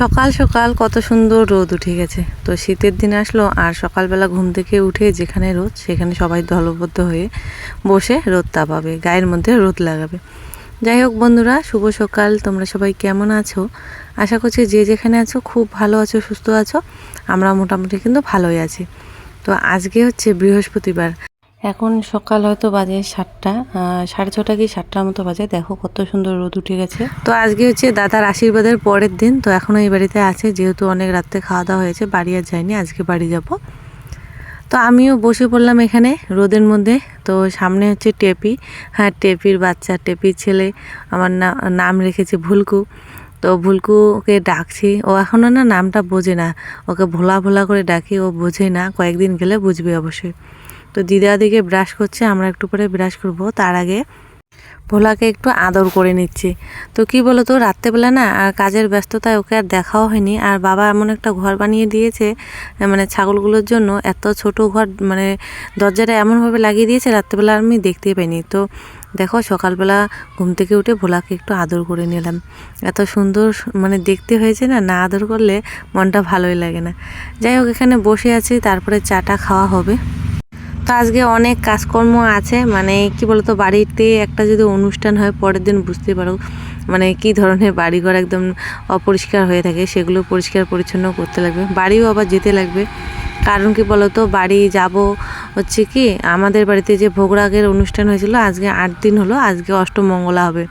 সকাল সকাল কত সুন্দর রোদ উঠে গেছে। তো শীতের দিন আসলো আর সকালবেলা ঘুম থেকে উঠে যেখানে রোদ, সেখানে সবাই দলবদ্ধ হয়ে বসে রোদ তাপাবে, গায়ের মধ্যে রোদ লাগাবে। যাই হোক বন্ধুরা, শুভ সকাল। তোমরা সবাই কেমন আছো? আশা করছি যে যেখানে আছো খুব ভালো আছো, সুস্থ আছো। আমরা মোটামুটি কিন্তু ভালোই আছি। তো আজকে হচ্ছে বৃহস্পতিবার। এখন সকাল হয়তো বাজে সাতটা সাড়ে ছটা কি সাতটার মতো বাজে। দেখো কত সুন্দর রোদ উঠে গেছে। তো আজকে হচ্ছে দাদার আশীর্বাদের পরের দিন, তো এখনও এই বাড়িতে আছে, যেহেতু অনেক রাত্রে খাওয়া দাওয়া হয়েছে, বাড়ি আর যায়নি আজকে বাড়ি যাব। তো আমিও বসে পড়লাম এখানে রোদের মধ্যে, তো সামনে হচ্ছে টেপি। হ্যাঁ টেপির বাচ্চা, টেপির ছেলে, আমার নাম রেখেছে ভুলকু। তো ভুলকুকে ডাকছি, ও এখনও না নামটা বোঝে না। ওকে ভোলা ভোলা করে ডাকি, ও বোঝে না, কয়েকদিন গেলে বুঝবে অবশ্যই। তো দিদা দিকে ব্রাশ করছে, আমরা একটু পরে ব্রাশ করব। তার আগে ভোলাকে একটু আদর করে নিচ্ছি। তো কি বলো তো রাত্রেবেলা না আর কাজের ব্যস্ততায় ওকে আর দেখাও হয়নি। আর বাবা এমন একটা ঘর বানিয়ে দিয়েছে মানে ছাগলগুলোর জন্য, এত ছোট ঘর মানে দরজাটা এমনভাবে লাগিয়ে দিয়েছে, রাত্রেবেলা আমি দেখতেই পাইনি। তো দেখো, সকালবেলা ঘুম থেকে উঠে ভোলাকে একটু আদর করে নিলাম। এত সুন্দর মানে দেখতে হয়েছে না না আদর করলে মনটা ভালোই লাগে না। যাই হোক, এখানে বসে আছি, তারপরে চাটা খাওয়া হবে। তো আজকে অনেক কাজকর্ম আছে মানে কি বলতো, বাড়িতে একটা যদি অনুষ্ঠান হয়, পরের দিন বুঝতে পারো মানে কি ধরনের বাড়িঘর একদম অপরিষ্কার হয়ে থাকে, সেগুলো পরিষ্কার পরিচ্ছন্ন করতে লাগবে। বাড়িও আবার যেতে লাগবে। কারণ কি বলতো, বাড়ি যাব হচ্ছে কি, আমাদের বাড়িতে যে ভোগরাগের অনুষ্ঠান হয়েছিল, আজকে আট দিন হলো, আজকে অষ্টমঙ্গলা হবে।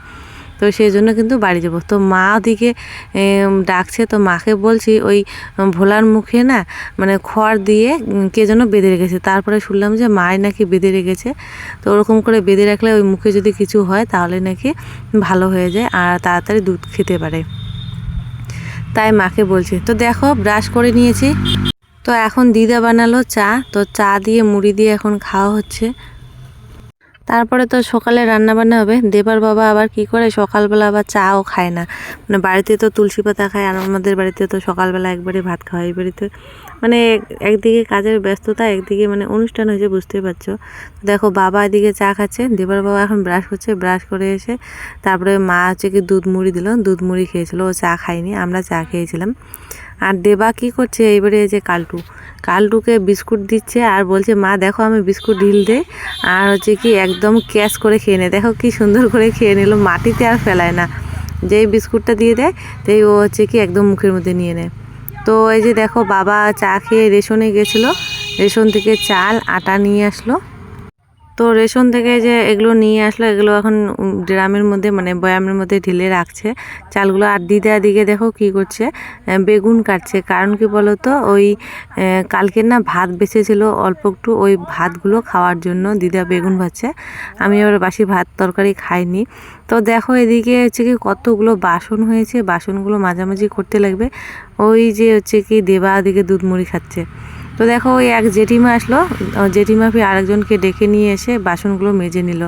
তো সেই জন্য কিন্তু বাড়ি যাব। তো মা ওদিকে ডাকছে, তো মাকে বলছি, ওই ভোলার মুখে না মানে খড় দিয়ে কে যেন বেঁধে রেখেছে। তারপরে শুনলাম যে মায় নাকি বেঁধে রেখেছে। তো ওরকম করে বেঁধে রাখলে ওই মুখে যদি কিছু হয়, তাহলে নাকি ভালো হয়ে যায় আর তাড়াতাড়ি দুধ খেতে পারে। তাই মাকে বলছি, তো দেখো, ব্রাশ করে নিয়েছি। তো এখন দিদা বানালো চা। তো চা দিয়ে, মুড়ি দিয়ে এখন খাওয়া হচ্ছে। তারপরে তো সকালে রান্না বান্না হবে। দেবার বাবা আবার কি করে? সকালবেলা আবার চাও খায় না। মানে বাড়িতে তো তুলসী পাতা খায় আর আমাদের বাড়িতে তো সকালবেলা একবারে ভাত খাওয়া এই বাড়িতে। মানে একদিকে কাজের ব্যস্ততা, একদিকে মানে অনুষ্ঠান হয়েছে, বুঝতেই পারছ। দেখো বাবা এদিকে চা খাচ্ছে, দেবার বাবা এখন ব্রাশ করছে, ব্রাশ করে এসে তারপরে মা হচ্ছে কি দুধ মুড়ি দিল, দুধ মুড়ি খেয়েছিল, ও চা খায়নি, আমরা চা খেয়েছিলাম। আর দেবা কি করছে এইবারে এই যে কালটু কালটুকে বিস্কুট দিচ্ছে আর বলছে, মা, দেখো আমি বিস্কুট ঢিল দে। আর হচ্ছে কি, একদম ক্যাচ করে খেয়ে নেয় দেখো কি সুন্দর করে খেয়ে নিল, মাটিতে আর ফেলায় না। যেই বিস্কুটটা দিয়ে দেয় সেই ও হচ্ছে কি একদম মুখের মধ্যে নিয়ে নেয়। তো এই যে দেখো, বাবা চা খেয়ে রেশনে গেছিল। রেশন থেকে চাল, আটা নিয়ে আসলো। তো রেশন থেকে যে এগুলো নিয়ে আসলো, এগুলো এখন ড্রামের মধ্যে মানে বয়ামের মধ্যে ঢেলে রাখছে। চালগুলো আর দিদা দিকে দেখো কি করছে বেগুন কাটছে। কারণ কি বলো তো ওই কালকে না ভাত বেঁচেছিল অল্প একটু, ওই ভাতগুলো খাওয়ার জন্য দিদা বেগুন ভাজছে। আমি আবার বাসি ভাত তরকারি খাইনি। তো দেখো এদিকে হচ্ছে কি কতগুলো বাসন হয়েছে, বাসনগুলো মাঝামাঝি করতে লাগবে। ওই যে হচ্ছে কি দেবা ওদিকে দুধ মুড়ি খাচ্ছে। তো দেখো ওই এক জেঠিমা আসলো জেঠিমা ফির আরেকজনকে ডেকে নিয়ে এসে বাসনগুলো মেজে নিল।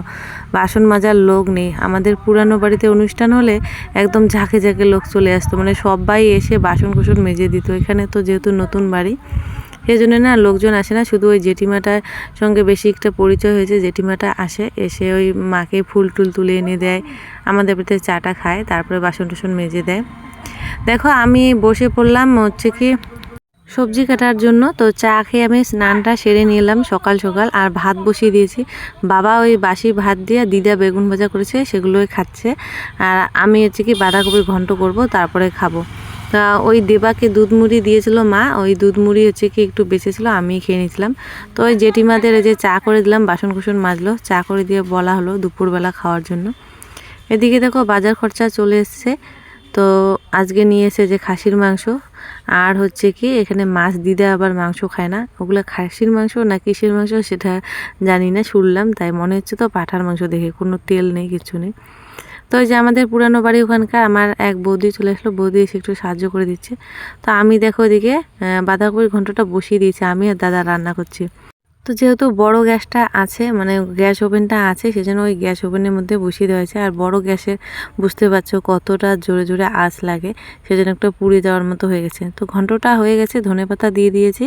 বাসন মাজার লোক নেই। আমাদের পুরানো বাড়িতে অনুষ্ঠান হলে একদম ঝাঁকে ঝাঁকে লোক চলে আসতো। মানে সবাই এসে বাসন কুসন মেজে দিত। এখানে তো যেহেতু নতুন বাড়ি সেই জন্য না লোকজন আসে না। শুধু ওই জেঠিমাটার সঙ্গে বেশি একটা পরিচয় হয়েছে। জেঠিমাটা আসে, এসে ওই মাকে ফুল টুল তুলে এনে দেয়। আমাদের বাড়িতে চাটা খায়, তারপরে বাসন টাসন মেজে দেয়। দেখো আমি বসে পড়লাম হচ্ছে কি সবজি কাটার জন্য। তো চা খেয়ে আমি স্নানটা সেরে নিলাম সকাল সকাল আর ভাত বসিয়ে দিয়েছি। বাবা ওই বাসি ভাত দিয়ে দিদা বেগুন ভাজা করেছে, সেগুলোই খাচ্ছে। আর আমি হচ্ছে কি বাঁধাকপি ঘন্ট করব, তারপরে খাব। তা ওই দেবাকে দুধ মুড়ি দিয়েছিল মা, ওই দুধ মুড়ি হচ্ছে কি একটু বেঁচেছিল, আমি খেয়ে নিয়েছিলাম। তো ওই জেঠিমাদের যে চা করে দিলাম বাসন কুসন মাজলো, চা করে দিয়ে বলা হলো দুপুরবেলা খাওয়ার জন্য। এদিকে দেখো বাজার খরচা চলে এসছে। তো আজকে নিয়ে এসে যে খাসির মাংস। আর হচ্ছে কি, এখানে মাছ দিদা আবার মাংস খায় না। ওগুলো খাসির মাংস না কিসের মাংস সেটা জানি না, শুনলাম। তাই মনে হচ্ছে তো পাঠার মাংস দেখে, কোনো তেল নেই, কিছু নেই। তো ওই যে আমাদের পুরানো বাড়ি ওখানকার, আমার এক বৌদি চলে আসলো। বৌদি এসে একটু সাহায্য করে দিচ্ছে। তো আমি দেখো ওদিকে বাঁধাকপির ঘন্টটা বসিয়ে দিয়েছি। আমি আর দাদা রান্না করছি। তো যেহেতু বড় গ্যাসটা আছে মানে গ্যাস ওভেনটা আছে, সেজন্য ওই গ্যাস ওভেনের মধ্যে বসিয়ে দেওয়া হয়েছে। আর বড় গ্যাসের বুঝতে পারছ কতটা জোরে জোরে আঁচ লাগে, সেজন্য একটা পুড়ে যাওয়ার মতো হয়ে গেছে। তো ঘন্টটা হয়ে গেছে ধনেপাতা দিয়ে দিয়েছি,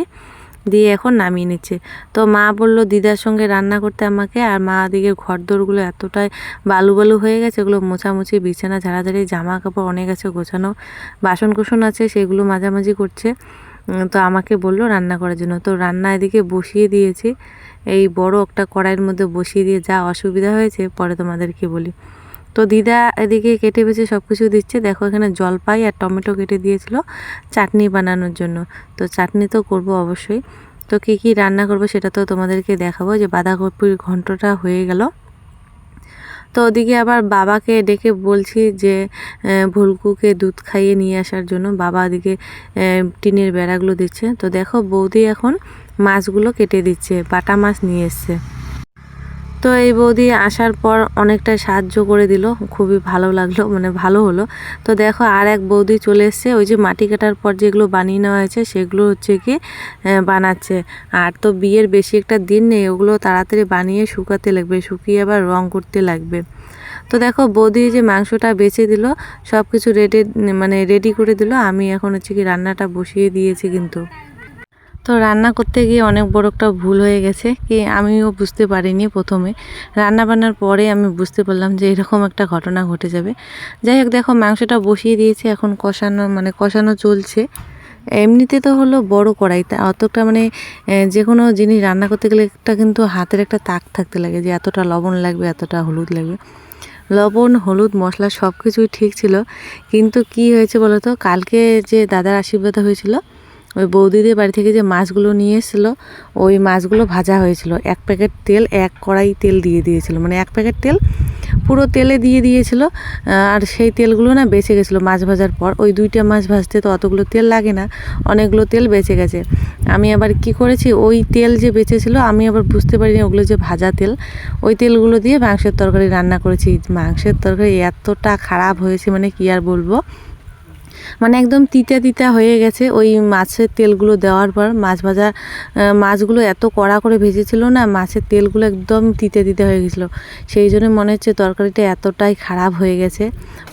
দিয়ে এখন নামিয়ে নিচ্ছে। তো মা বলল, দিদার সঙ্গে রান্না করতে আমাকে, আর মা দিকে ঘর দোরগুলো এতটাই বালু বালু হয়ে গেছে ওগুলো মোছামুছি, বিছানা, ঝাড়াঝাড়ি, জামা কাপড় অনেক আছে গোছানো বাসন কুসন আছে, সেগুলো মাঝামাঝি করছে। তো আমাকে বলল রান্না করার জন্য। তো রান্না এদিকে বসিয়ে দিয়েছি। এই বড় একটা কড়াইয়ের মধ্যে বসিয়ে দিয়ে যা অসুবিধা হয়েছে, পরে তোমাদেরকে বলি। তো দিদা এদিকে কেটে বেছে সব কিছু দিচ্ছে। দেখো এখানে জলপাই আর টমেটো কেটে দিয়েছিল চাটনি বানানোর জন্য। তো চাটনি তো করব অবশ্যই। তো কী কী রান্না করব সেটা তো তোমাদেরকে দেখাবো। যে বাঁধাকপির ঘন্টটা হয়ে গেল। তো ওদিকে আবার বাবাকে ডেকে বলছি যে ভুলকুকে দুধ খাইয়ে নিয়ে আসার জন্য। বাবা ওদিকে টিনের বেড়াগুলো দিচ্ছে। তো দেখো বৌদি এখন মাছগুলো কেটে দিচ্ছে, বাটা মাছ নিয়ে এসছে। তো এই বৌদি আসার পর অনেকটা সাহায্য করে দিল। খুবই ভালো লাগল মানে ভালো হলো। তো দেখো আর এক বৌদি চলে এসছে, ওই যে মাটি কাটার পর যেগুলো বানিয়ে নেওয়া হয়েছে সেগুলো হচ্ছে কি বানাচ্ছে। আর তো বিয়ের বেশি একটা দিন নেই, ওগুলো তাড়াতাড়ি বানিয়ে শুকাতে লাগবে, শুকিয়ে আবার রং করতে লাগবে। তো দেখো বৌদি যে মাংসটা বেছে দিল সব কিছু রেডি মানে রেডি করে দিল, আমি এখন হচ্ছে কি রান্নাটা বসিয়ে দিয়েছি কিন্তু। তো রান্না করতে গিয়ে অনেক বড় একটা ভুল হয়ে গেছে কি আমিও বুঝতে পারিনি প্রথমে। রান্না বান্নার পরে আমি বুঝতে পারলাম যে এরকম একটা ঘটনা ঘটে যাবে। যাই হোক, দেখো মাংসটা বসিয়ে দিয়েছি, এখন কষানো মানে কষানো চলছে। এমনিতে তো হলো বড় কড়াই, তা অতটা মানে যে কোনো জিনিস রান্না করতে গেলে একটা কিন্তু হাতের একটা তাক থাকতে লাগে যে এতটা লবণ লাগবে, এতটা হলুদ লাগবে। লবণ, হলুদ, মশলা সব কিছুই ঠিক ছিল। কিন্তু কি হয়েছে বলো তো? কালকে যে দাদার আশীর্বাদ হয়েছিল ওই বৌদিদের বাড়ি থেকে যে মাছগুলো নিয়ে এসেছিল, ওই মাছগুলো ভাজা হয়েছিল। এক প্যাকেট তেল, এক কড়াই তেল দিয়ে দিয়েছিল। মানে এক প্যাকেট তেল পুরো তেলে দিয়ে দিয়েছিল আর সেই তেলগুলো না বেঁচে গেছিল মাছ ভাজার পর। ওই দুইটা মাছ ভাজতে তো অতগুলো তেল লাগে না, অনেকগুলো তেল বেঁচে গেছে। আমি আবার কি করেছি, ওই তেল যে বেঁচেছিল, আমি আবার বুঝতে পারিনি ওগুলো যে ভাজা তেল। ওই তেলগুলো দিয়ে মাংসের তরকারি রান্না করেছি। মাংসের তরকারি এতটা খারাপ হয়েছে মানে কি আর বলব? মানে একদম তিতা তিতা হয়ে গেছে। ওই মাছের তেলগুলো দেওয়ার পর মাছ ভাজা মাছগুলো এত কড়া করে ভেজেছিল না, মাছের তেলগুলো একদম তিতে তিতে হয়ে গেছিল। সেই জন্য মনে হচ্ছে তরকারিটা এতটাই খারাপ হয়ে গেছে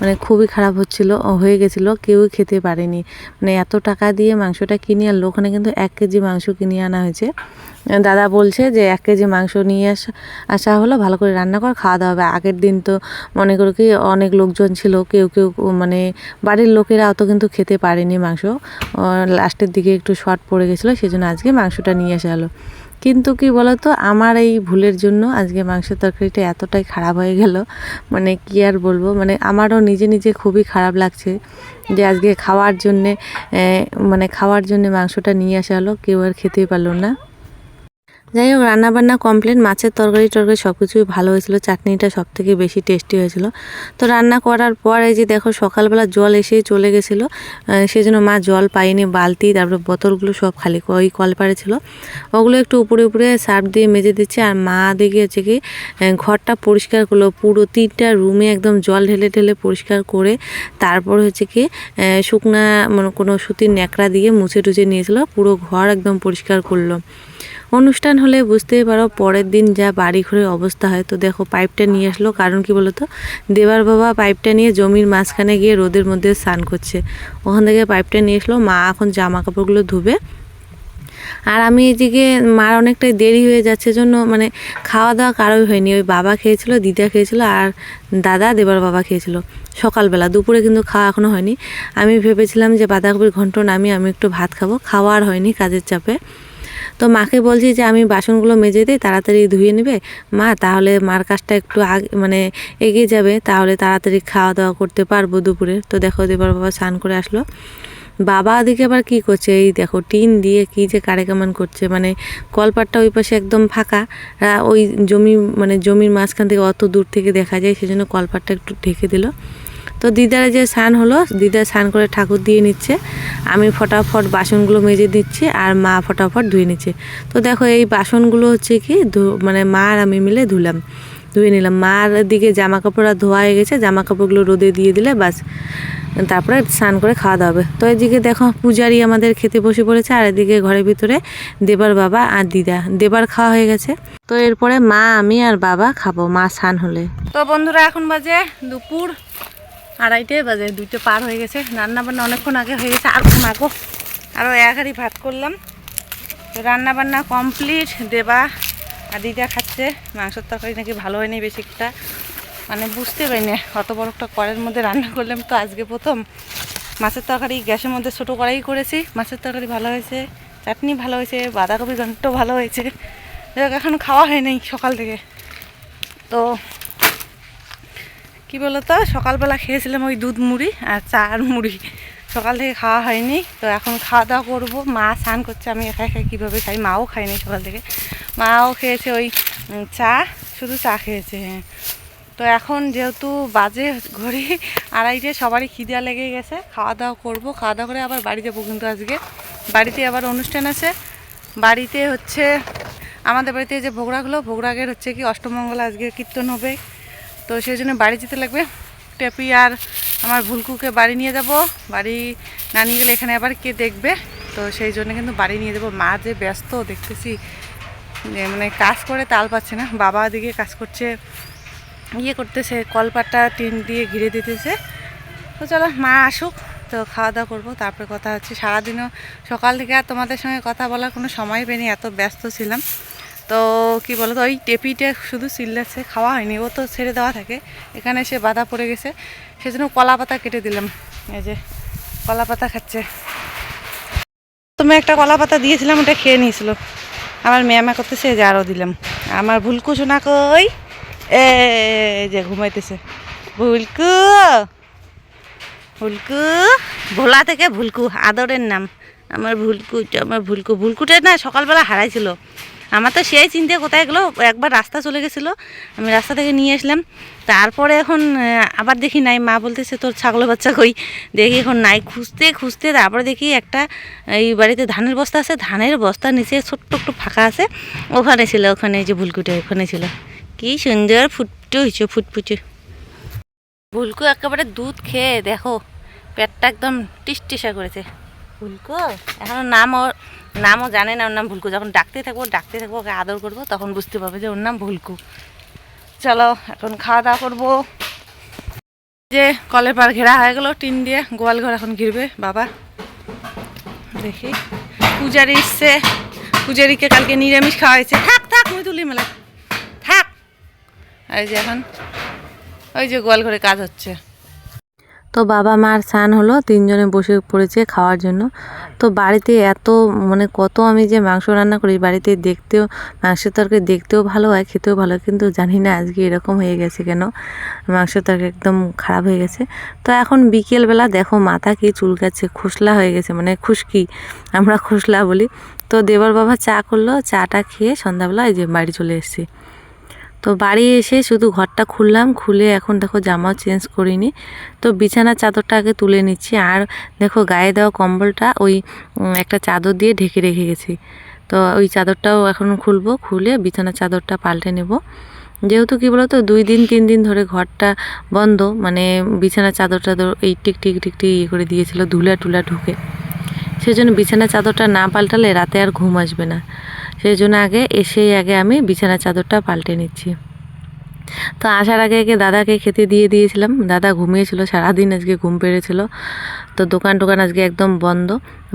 মানে খুবই খারাপ হচ্ছিল হয়ে গেছিল, কেউ খেতে পারেনি। মানে এত টাকা দিয়ে মাংসটা কিনে আনলো, ওখানে কিন্তু এক কেজি মাংস কিনে আনা হয়েছে। দাদা বলছে যে এক কেজি মাংস নিয়ে আসা আসা হলো, ভালো করে রান্না কর, খাওয়া দাওয়া হবে। আগের দিন তো মনে করো কি অনেক লোকজন ছিল, কেউ কেউ মানে বাড়ির লোকেরা অত কিন্তু খেতে পারেনি মাংস। লাস্টের দিকে একটু শর্ট পড়ে গেছিল সেই জন্য আজকে মাংসটা নিয়ে আসা হলো। কিন্তু কি বলতো, আমার এই ভুলের জন্য আজকে মাংসের তরকারিটা এতটাই খারাপ হয়ে গেল। মানে কি আর বলব মানে আমারও নিজে নিজে খুবই খারাপ লাগছে যে আজকে খাওয়ার জন্যে মানে খাওয়ার জন্যে মাংসটা নিয়ে আসা হলো, কেউ আর খেতেই পারল না। যাই হোক রান্নাবান্না কমপ্লিট মাছের তরকারি টরকারি সব কিছুই ভালো হয়েছিল চাটনিটা সব থেকে বেশি টেস্টি হয়েছিল। তো রান্না করার পর এই যে দেখো সকালবেলা জল এসেই চলে গেছিল আহ, সেজন্য মা জল পাইনি বালতি তারপরে বোতলগুলো সব খালি ওই কল পাড়ে ছিল। ওগুলো একটু উপরে উপরে সার্ফ দিয়ে মেজে দিচ্ছে আর মা দিকে হচ্ছে কি ঘরটা পরিষ্কার করল পুরো তিনটা রুমে একদম জল ঢেলে ঢেলে পরিষ্কার করে তারপর হচ্ছে কি শুকনা মানে কোনো সুতির ন্যাকড়া দিয়ে মুছে টুছে নিয়েছিল পুরো ঘর একদম পরিষ্কার করল। অনুষ্ঠান হলে বুঝতেই পারো পরের দিন যা বাড়ি ঘরের অবস্থা হয়। তো দেখো পাইপটা নিয়ে আসলো, কারণ কি বলতো? দেবার বাবা পাইপটা নিয়ে জমির মাঝখানে গিয়ে রোদের মধ্যে স্নান করছে। ওখান থেকে পাইপটা নিয়ে আসলো, মা এখন জামা কাপড়গুলো ধুবে। আর আমি এদিকে, মার অনেকটাই দেরি হয়ে যাচ্ছে জন্য মানে খাওয়া দাওয়া কারোই হয়নি। ওই বাবা খেয়েছিল, দিদা খেয়েছিল আর দাদা দেবার বাবা খেয়েছিল। সকালবেলা, দুপুরে কিন্তু খাওয়া এখনও হয়নি। আমি ভেবেছিলাম যে বাঁধাকপির ঘন্ট নামিয়ে আমি একটু ভাত খাব। খাওয়া আর হয়নি কাজের চাপে। তো মাকে বলছি যে আমি বাসনগুলো মেজে দিই, তাড়াতাড়ি ধুয়ে নেবে। মা, তাহলে মার কাজটা একটু আগে মানে এগিয়ে যাবে, তাহলে তাড়াতাড়ি খাওয়া দাওয়া করতে পারব দুপুরে। তো দেখো দেবার বাবা স্নান করে আসলো। বাবা ওদিকে আবার কি করছে? এই দেখো টিন দিয়ে কি যে কারে কামান করছে মানে কলপাটটা ওই পাশে একদম ফাঁকা। ওই জমি মানে জমির মাঝখান থেকে অত দূর থেকে দেখা যায়, সেজন্য কলপাটটা একটু ঢেকে দিল। তো দিদারা যে স্নান হলো, দিদা স্নান করে ঠাকুর দিয়ে নিচ্ছে। আমি ফটাফট বাসনগুলো মেজে দিচ্ছি আর মা ফটাফট ধুয়ে নিচ্ছে। তো দেখো এই বাসনগুলো হচ্ছে কি মানে মা আর আমি মিলে ধুলাম, ধুয়ে নিলাম। মার দিকে জামা কাপড় আর ধোয়া হয়ে গেছে জামা কাপড়গুলো রোদে দিয়ে দিলে বাস তারপরে স্নান করে খাওয়া দাওয়া হবে। তো এদিকে দেখো পূজারি আমাদের খেতে বসে পড়েছে, আর এদিকে ঘরের ভিতরে দেবার বাবা আর দিদা। দেবার খাওয়া হয়ে গেছে। তো এরপরে মা, আমি আর বাবা খাব, মা স্নান হলে। তো বন্ধুরা এখন বাজে দুপুর। আড়াইটে বাজে, দুইটা পার হয়ে গেছে। রান্না বান্না অনেকক্ষণ আগে হয়ে গেছে, আর মাগো আরও এক হাঁড়ি ভাত করলাম। তো রান্না বান্না কমপ্লিট, দেবা আর খাচ্ছে। মাংসের তরকারি নাকি ভালো হয়নি বেশি একটা। মানে বুঝতে পারি না অত বড় একটা কড়ের মধ্যে রান্না করলাম তো আজকে প্রথম। মাছের তরকারি গ্যাসের মধ্যে ছোটো কড়াই করেছি। মাছের তরকারি ভালো হয়েছে, চাটনি ভালো হয়েছে, বাঁধাকপি ঘন্ট ভালো হয়েছে। এখন খাওয়া হয়নি সকাল থেকে। তো কি বলতো? সকালবেলা খেয়েছিলাম ওই দুধ মুড়ি আর চা আর মুড়ি। সকাল থেকে খাওয়া হয়নি, তো এখন খাওয়া দাওয়া করব। মা স্নান করছে, আমি একা একা কীভাবে খাই? মাও খাইনি সকাল থেকে। মাও খেয়েছে ওই চা, শুধু চা খেয়েছে হ্যাঁ। তো এখন যেহেতু বাজে ঘড়ি, আড়াইটে, সবারই খিদা লেগে গেছে। খাওয়া দাওয়া করব। খাওয়া দাওয়া করে আবার বাড়ি যাব কিন্তু আজকে। বাড়িতে আবার অনুষ্ঠান আছে। বাড়িতে হচ্ছে, আমাদের বাড়িতে যে ভোগরাগুলো ভোগরাগের হচ্ছে কি, অষ্টমঙ্গল আজকে কীর্তন হবে। তো সেই জন্য বাড়ি যেতে লাগবে। টেপি আর আমার ভুলকুকে বাড়ি নিয়ে যাব। বাড়ি না নিয়ে গেলে এখানে আবার কে দেখবে? তো সেই জন্য কিন্তু বাড়ি নিয়ে যাব। মা যে ব্যস্ত, দেখতেছি মানে কাজ করে তাল পাচ্ছে না। বাবা দিকে কাজ করছে ইয়ে করতেছে, কলপাটটা টিন দিয়ে ঘিরে দিতেছে। তো চলো, মা আসুক, তো খাওয়া দাওয়া করব। তারপরে কথা হচ্ছে, সারাদিনও সকাল থেকে আর তোমাদের সঙ্গে কথা বলার কোনো সময় পেনি এত ব্যস্ত ছিলাম। তো কি বলো তো ওই টেপিটা শুধু চিল্লাচ্ছে খাওয়া হয়নি, ও তো ছেড়ে দেওয়া থাকে। এখানে এসে বাধা পড়ে গেছে। সেজন্য কলা পাতা কেটে দিলাম। এই যে, কলা পাতা খাচ্ছে। তুমি একটা কলা পাতা দিয়েছিলাম, ওটা খেয়ে নিয়েছিল। আমার ম্যামা করতেছে যে আরও দিলাম। আমার ভুলকু শোনা কই? এই যে ঘুমাইতেছে। ভুলকু ভুলকু, ভোলা থেকে ভুলকু, আদরের নাম। আমার ভুলকু আমার ভুলকু, ভুলকুটা না সকালবেলা হারাইছিল। আমার তো সেই চিন্তা কোথায় গেলো? একবার রাস্তা চলে গেছিল। আমি রাস্তা থেকে নিয়ে আসলাম। তারপরে এখন আবার দেখি নাই। মা বলতেছে, তোর ছাগল বাচ্চা কই? দেখি এখন নাই। খুঁজতে খুঁজতে তারপরে দেখি একটা, এই বাড়িতে ধানের বস্তা আছে। ধানের বস্তার নিচে ছোট্ট একটু ফাঁকা আছে। ওখানে ছিল, ওখানে যে ভুলকুটা, ওখানে ছিল। কি সুন্দর ফুটটু হয়েছে, ফুটফুটে। ভুলকু একেবারে দুধ খেয়ে, দেখো, পেটটা একদম টিসটিসা করেছে। ভুলকু? এখনও নাম ওর নামও জানে না, ওর নাম ভুলকু। যখন ডাকতে থাকব ডাকতে থাকব, ওকে আদর করব, তখন বুঝতে পারবে যে ওর নাম ভুলকু। চলো, এখন খাওয়া দাওয়া করব। যে কলের পার ঘেরা হয়ে গেল, টিন দিয়ে গোয়াল ঘর এখন ঘিরবে, বাবা। দেখি। পূজারি এসছে। পূজারিকে কালকে নিরামিষ খাওয়া হয়েছে থাক থাক মুই তুলি মেলা থাক। আর যে এখন, ওই যে গোয়াল ঘরে কাজ হচ্ছে। তো বাবা মার স্নান হলো, তিনজনে বসে পড়েছে খাওয়ার জন্য। তো বাড়িতে এত মানে কত আমি যে মাংস রান্না করি, বাড়িতে দেখতেও, মাংসের তরকারি দেখতেও ভালো হয়, খেতেও ভালো কিন্তু জানি না আজকে এরকম হয়ে গেছে কেন। মাংসের তরকারি একদম খারাপ হয়ে গেছে। তো এখন বিকেলবেলা দেখো মাথা কি চুলকাচ্ছে, খুশলা হয়ে গেছে মানে খুশকি, আমরা খুশলা বলি। তো দেবর বাবা চা করল, চাটা খেয়ে সন্ধ্যাবেলা এই যে বাড়ি চলে এসেছি। তো বাড়ি এসে শুধু ঘরটা খুললাম, খুলে এখন দেখো জামাও চেঞ্জ করিনি। তো বিছানার চাদরটা আগে তুলে নিচ্ছি আর দেখো গায়ে দেওয়া কম্বলটা ওই একটা চাদর দিয়ে ঢেকে রেখে গেছি। তো ওই চাদরটাও এখন খুলবো, খুলে বিছানার চাদরটা পাল্টে নেব। যেহেতু কী বলতো, দুই দিন, তিন দিন ধরে ঘরটা বন্ধ মানে বিছানার চাদরটা এই টিক টিক টিক টিক ইয়ে করে দিয়েছিল, ধুলা টুলা ঢুকে। সেই জন্য বিছানার চাদরটা না পাল্টালে রাতে আর ঘুম আসবে না। সেই জন্য আগে এসেই আগে আমি বিছানার চাদরটা পাল্টে নিচ্ছি। তো আসার আগে আগে দাদাকে খেতে দিয়ে দিয়েছিলাম। দাদা ঘুমিয়েছিল, সারাদিন আজকে ঘুম পেড়েছিল। তো দোকান টোকান আজকে একদম বন্ধ।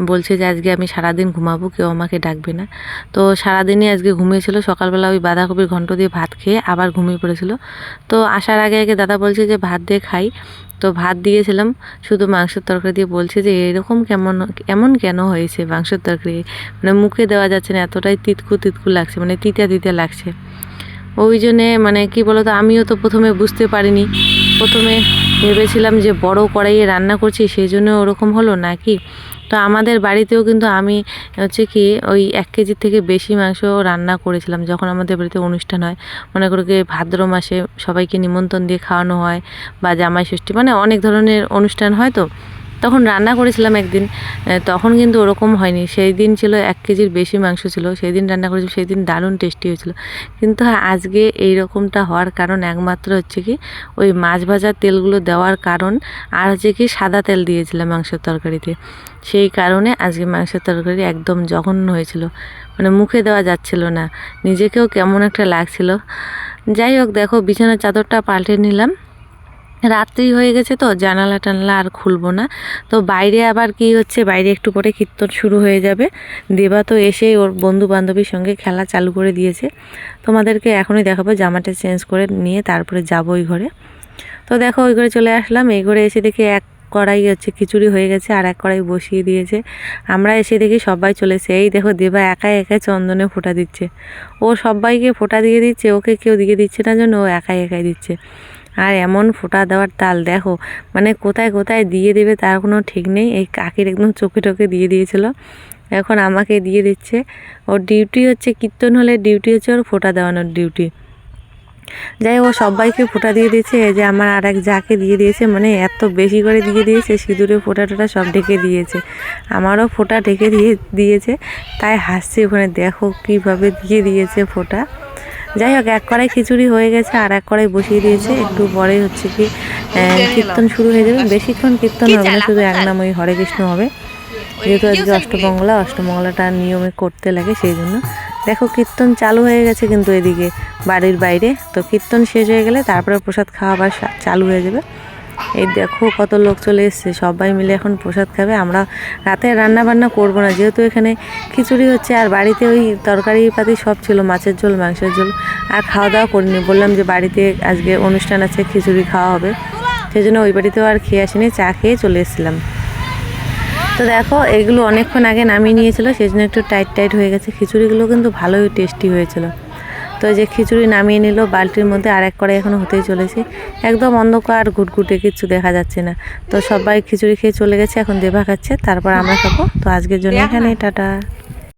বলছে যে আজকে আমি সারাদিন ঘুমাবো, কেউ আমাকে ডাকবে না। তো সারাদিনই আজকে ঘুমিয়েছিল। সকালবেলা ওই বাঁধাকপির ঘন্ট দিয়ে ভাত খেয়ে আবার ঘুমিয়ে পড়েছিল। তো আসার আগে আগে দাদা বলছে যে ভাত দিয়ে খাই। তো ভাত দিয়েছিলাম, শুধু মাংসের তরকারি দিয়ে বলছে যে এরকম কেমন এমন কেন হয়েছে মাংসের তরকারি? মানে মুখে দেওয়া যাচ্ছে না, এতটাই তিতকু তিতকু লাগছে মানে তিতা তিতা লাগছে। ওই জন্যে মানে কি বলতো, আমিও তো প্রথমে বুঝতে পারিনি। প্রথমে ভেবেছিলাম যে বড় কড়াইয়ে রান্না করছি, সেই জন্য ওরকম হলো নাকি? তো আমাদের বাড়িতেও কিন্তু আমি হচ্ছে কি ওই এক কেজির থেকে বেশি মাংস রান্না করেছিলাম, যখন আমাদের বাড়িতে অনুষ্ঠান হয়। মনে করো কি ভাদ্র মাসে সবাইকে নিমন্ত্রণ দিয়ে খাওয়ানো হয় বা জামাই ষষ্ঠী মানে অনেক ধরনের অনুষ্ঠান হয় তো। তখন রান্না করেছিলাম একদিন তখন কিন্তু ওরকম হয়নি। সেই দিন ছিল এক কেজির বেশি মাংস ছিল, সেই দিন রান্না করেছিলাম সেই দিন দারুণ টেস্টি হয়েছিল। কিন্তু হ্যাঁ আজকে এই রকমটা হওয়ার কারণ একমাত্র হচ্ছে কি, ওই মাছ ভাজার তেলগুলো দেওয়ার কারণ, আর হচ্ছে কি সাদা তেল দিয়েছিলাম মাংসের তরকারিতে। সেই কারণে আজকে মাংসের তরকারি একদম জঘন্য হয়েছিল। মানে মুখে দেওয়া যাচ্ছিল না। নিজেকেও কেমন একটা লাগছিল। যাই হোক, দেখো, বিছানার চাদরটা পাল্টে নিলাম। রাত্রি হয়ে গেছে তো, জানালা টানলা আর খুলবো না। তো বাইরে আবার কি হচ্ছে, বাইরে একটু পরে কীর্তন শুরু হয়ে যাবে। দেবা তো এসে ওর বন্ধু বান্ধবীর সঙ্গে খেলা চালু করে দিয়েছে। তোমাদেরকে এখনই দেখাবো, জামাটা চেঞ্জ করে নিয়ে তারপরে যাব ওই ঘরে। তো দেখো, ওই ঘরে চলে আসলাম। এই ঘরে এসে দেখি এক কড়াই হচ্ছে খিচুড়ি হয়ে গেছে আর এক কড়াই বসিয়ে দিয়েছে। আমরা এসে দেখি সবাই চলেছে। এই দেখো, দেবা একাই একাই চন্দনে ফোঁটা দিচ্ছে। ও সবাইকে ফোঁটা দিয়ে দিচ্ছে, ওকে কেউ দিয়ে দিচ্ছে না জন্য ও একাই একাই দিচ্ছে। আর এমন ফোঁটা দেওয়ার তাল, দেখো মানে কোথায় কোথায় দিয়ে দেবে তার কোনো ঠিক নেই। এই কাকির একদম চোখে টোকে দিয়ে দিয়েছিল। এখন আমাকে দিয়ে দিচ্ছে। ওর ডিউটি হচ্ছে কীর্তন হলে ডিউটি হচ্ছে ওর ফোঁটা দেওয়ানোর ডিউটি। যাই ও সবাইকে ফোঁটা দিয়ে দিয়েছে। যে আমার আর এক যাকে দিয়ে দিয়েছে মানে এত বেশি করে দিয়ে দিয়েছে সিঁদুরে ফোঁটা টোটা সব ঢেকে দিয়েছে। আমারও ফোঁটা ঢেকে দিয়ে দিয়েছে। তাই হাসছি ওখানে। দেখো কীভাবে দিয়ে দিয়েছে ফোঁটা। যাই হোক এক কড়াই খিচুড়ি হয়ে গেছে আর এক কড়াই বসিয়ে দিয়েছে। একটু পরে হচ্ছে কি কীর্তন শুরু হয়ে যাবে। বেশিক্ষণ কীর্তন হবে না শুধু এক নাম ওই হরে কৃষ্ণ হবে। যেহেতু আজকে অষ্টমঙ্গলা অষ্টমঙ্গলাটা নিয়মে করতে লাগে সেই জন্য। দেখো কীর্তন চালু হয়ে গেছে কিন্তু এদিকে বাড়ির বাইরে। তো কীর্তন শেষ হয়ে গেলে তারপরে প্রসাদ খাওয়া আবার চালু হয়ে যাবে। এই দেখো কত লোক চলে এসছে, সবাই মিলে এখন প্রসাদ খাবে। আমরা রাতে রান্না বান্না করব না, যেহেতু এখানে খিচুড়ি হচ্ছে, আর বাড়িতে ওই তরকারি পাতি সব ছিল, মাছের ঝোল, মাংসের ঝোল। আর খাওয়া দাওয়া করিনি, বললাম যে বাড়িতে আজকে অনুষ্ঠান আছে, খিচুড়ি খাওয়া হবে। সেই জন্য ওই বাড়িতেও আর খেয়ে আসিনি, চা খেয়ে চলে এসেছিলাম। তো দেখো, এগুলো অনেকক্ষণ আগে নামিয়ে নিয়েছিল সেই জন্য একটু টাইট টাইট হয়ে গেছে। খিচুড়িগুলো কিন্তু ভালোই টেস্টি হয়েছিল। তো এই যে খিচুড়ি নামিয়ে নিল বালতির মধ্যে আর এক কড়াই এখনও হতেই চলেছে। একদম অন্ধকার ঘুটঘুটে কিছু দেখা যাচ্ছে না। তো সবাই খিচুড়ি খেয়ে চলে গেছে এখন দেবা খাচ্ছে তারপর আমরা খাব। তো আজকের জন্য এখানে টাটা।